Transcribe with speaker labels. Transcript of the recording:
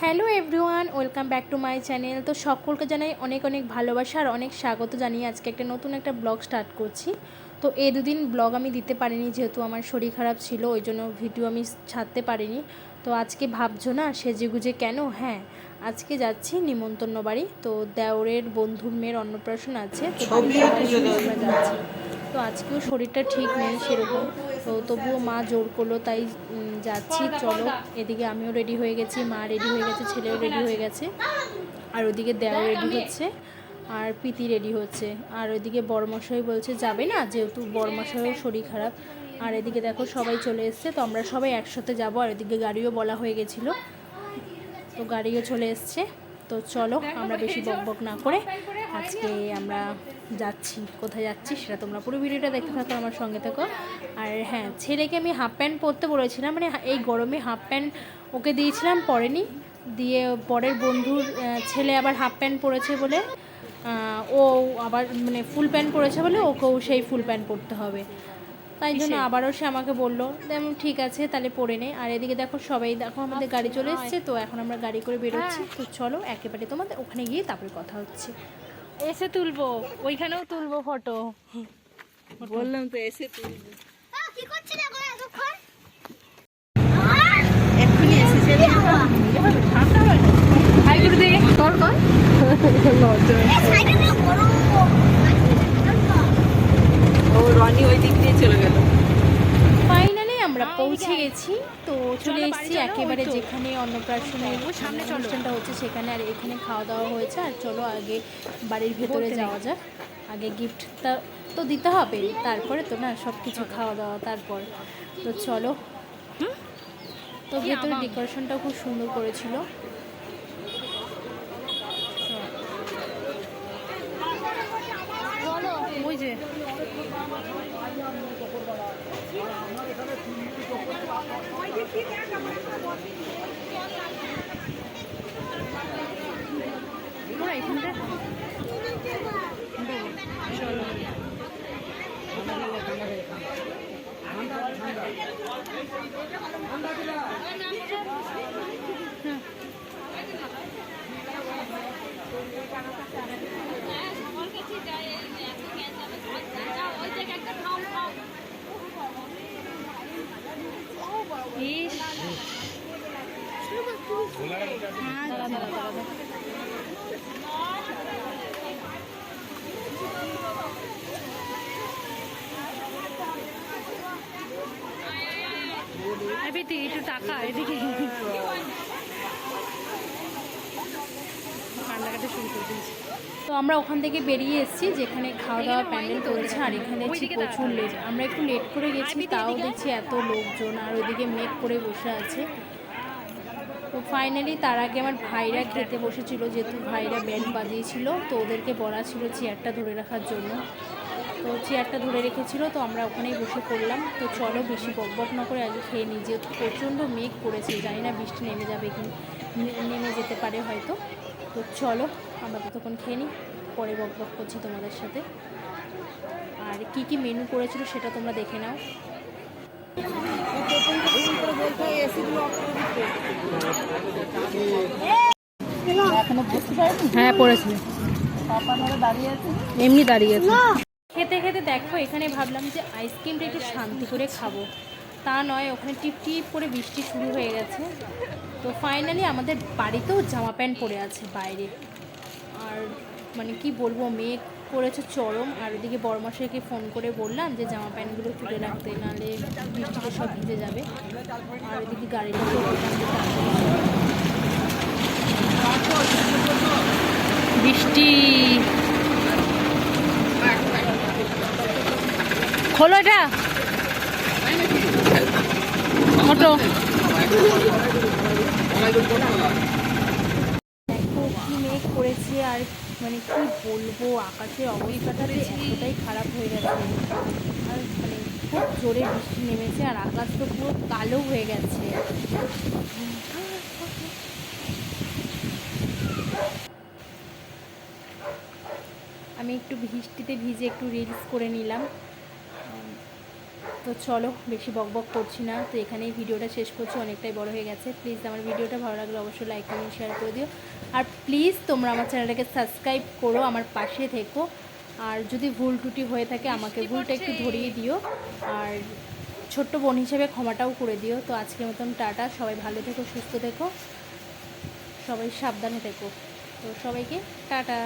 Speaker 1: Hello everyone welcome back to my channel. তো সকলকে জানাই অনেক অনেক ভালোবাসা আর অনেক স্বাগত জানিয়ে আজকে একটা নতুন একটা ব্লগ স্টার্ট করছি। তো এই দুদিন ব্লগ আমি দিতে পারিনি যেহেতু আমার শরীর খারাপ ছিল ওই জন্য ভিডিও আমি ছাড়তে পারিনি। তো আজকে ভাবছ না সেজেগুজে কেন? হ্যাঁ আজকে যাচ্ছি নিমন্ত্রণ বাড়ি। তো দেওরের বন্ধুর মেয়ের অন্নপ্রাশন আছে যাচ্ছি। তো আজকেও শরীরটা ঠিক নেই সেরকম। তো তবুও মা জোর করল, তাই যাচ্ছি, চলো। এদিকে আমিও রেডি হয়ে গেছি, মা রেডি হয়ে গেছে, ছেলেও রেডি হয়ে গেছে। আর ওদিকে দেওয়া রেডি হচ্ছে, আর পিতি রেডি হচ্ছে। আর ওইদিকে বড়মশাই বলছে, যাবে না, যেহেতু বড়মশাইও শরীর খারাপ। আর এদিকে দেখো, সবাই চলে এসছে, তো আমরা সবাই একসাথে যাব, আর এদিকে গাড়িও বলা হয়ে গেছিল। তো গাড়িও চলে এসছে, তো চলো, আমরা বেশি বক বক না করে আজকে আমরা যাচ্ছি কোথায় যাচ্ছি সেটা তোমরা পুরো ভিডিওটা দেখতে থাকো আমার সঙ্গে থাকো। আর হ্যাঁ ছেলেকে আমি হাফ প্যান্ট পরতে বলেছিলাম মানে এই গরমে হাফ প্যান্ট ওকে দিয়েছিলাম পরেনি। দিয়ে পরের বন্ধুর ছেলে আবার হাফ প্যান্ট পরেছে বলে ও আবার মানে ফুল প্যান্ট পরেছে বলে ওকেও সেই ফুল প্যান্ট পরতে হবে। তাই জন্য আবারও সে আমাকে বলল তেমন ঠিক আছে তাহলে পরে নে। আর এদিকে দেখো সবাই দেখো আমাদের গাড়ি চলে এসছে তো এখন আমরা গাড়ি করে বেরোচ্ছি। তো চলো একেবারে তোমাদের ওখানে গিয়ে তারপরে কথা হচ্ছে।
Speaker 2: এসে তুলবো ওইখানেও তুলবো ফটো বললাম তো এসে তুলবো। ও রনি ওই দিক দিয়ে চলে গেল।
Speaker 1: পৌঁছে গেছি তো চলে এসেছি একেবারে যেখানে অন্নপ্রাশনের সামনে অনুষ্ঠানটা হচ্ছে সেখানে আর এখানে খাওয়া দাওয়া হয়েছে আর চলো আগে বাড়ির ভেতরে যাওয়া যাক। আগে গিফটটা তো দিতে হবে তারপরে তো না সব কিছু খাওয়া দাওয়া তারপর। তো চলো। তো ভেতরে ডেকোরেশনটাও খুব সুন্দর করেছিল।
Speaker 2: ওই যে। একটু টাকা এদিকে। কান্নাকাটি শুরু করে দিয়েছি।
Speaker 1: তো আমরা ওখান থেকে বেরিয়ে এসেছি যেখানে খাওয়া দাওয়া প্যান্ডেল চলছে আর এখানে প্রচুর লেট আমরা একটু লেট করে গেছি তাও দেখছি এত লোকজন আর ওইদিকে মেঘ করে বসে আছে। তো ফাইনালি তার আগে আমার ভাইরা খেতে বসেছিল, যেহেতু ভাইরা ব্যান্ড বাজিয়েছিল, তো ওদেরকে বলা ছিল চেয়ারটা ধরে রাখার জন্য। তো চেয়ারটা ধরে রেখেছিল, তো আমরা ওখানেই বসে পড়লাম। তো চলো বেশি বক বক না করে আগে খেয়ে নিই, যেহেতু প্রচণ্ড মেঘ করেছে, জানি না বৃষ্টি নেমে যাবে কি নেমে যেতে পারে হয়তো। তো চলো আমরা ততক্ষণ খেয়ে নিই, পরে বক বক করছি তোমাদের সাথে। আর কি কি মেনু করেছিল সেটা তোমরা দেখে নাও।
Speaker 2: হ্যাঁ এমনি দাঁড়িয়ে
Speaker 1: খেতে খেতে দেখো, এখানে ভাবলাম যে আইসক্রিমটা একটু শান্তি করে খাব। তা নয়, ওখানে টিপ টিপ করে বৃষ্টি শুরু হয়ে গেছে। তো ফাইনালি আমাদের বাড়িতেও জামা প্যান্ট পরে আছে বাইরে। আর মানে কি বলব মেঘ করেছে চরম। আর ওদিকে বড়মাসাইকে ফোন করে বললাম যে, জামা প্যান্টগুলো তুলে রাখতে নাহলে বৃষ্টিতে সব ভিজে যাবে। আর ওদিকে গাড়িটাকে
Speaker 2: বৃষ্টি। খোলো এটা।
Speaker 1: দেখো কি মেঘ করেছে আর মানে কি বলব আকাশের অবস্থাটা যে এতটাই খারাপ হয়ে গেছে। আর মানে খুব জোরে বৃষ্টি নেমেছে আর আকাশ তো পুরো কালো হয়ে গেছে। আমি একটু বৃষ্টিতে ভিজে একটু রিলস করে নিলাম। তো চলো বেশি বক বক করছি না। তো এখানেই ভিডিওটা শেষ করছি অনেকটাই বড় হয়ে গেছে। প্লিজ আমার ভিডিওটা ভালো লাগলে অবশ্যই লাইক কমেন্ট শেয়ার করে দিও। আর প্লিজ তোমরা আমার চ্যানেলটাকে সাবস্ক্রাইব করো আমার পাশে থেকো। আর যদি ভুল টুটি হয়ে থাকে আমাকে ভুলটা একটু ধরিয়ে দিও। আর ছোট্ট বোন হিসেবে ক্ষমাটাও করে দিও। তো আজকের মতন টাটা। সবাই ভালো থেকো সুস্থ থেকো। সবাই সাবধানে থেকো। তো সবাইকে টাটা।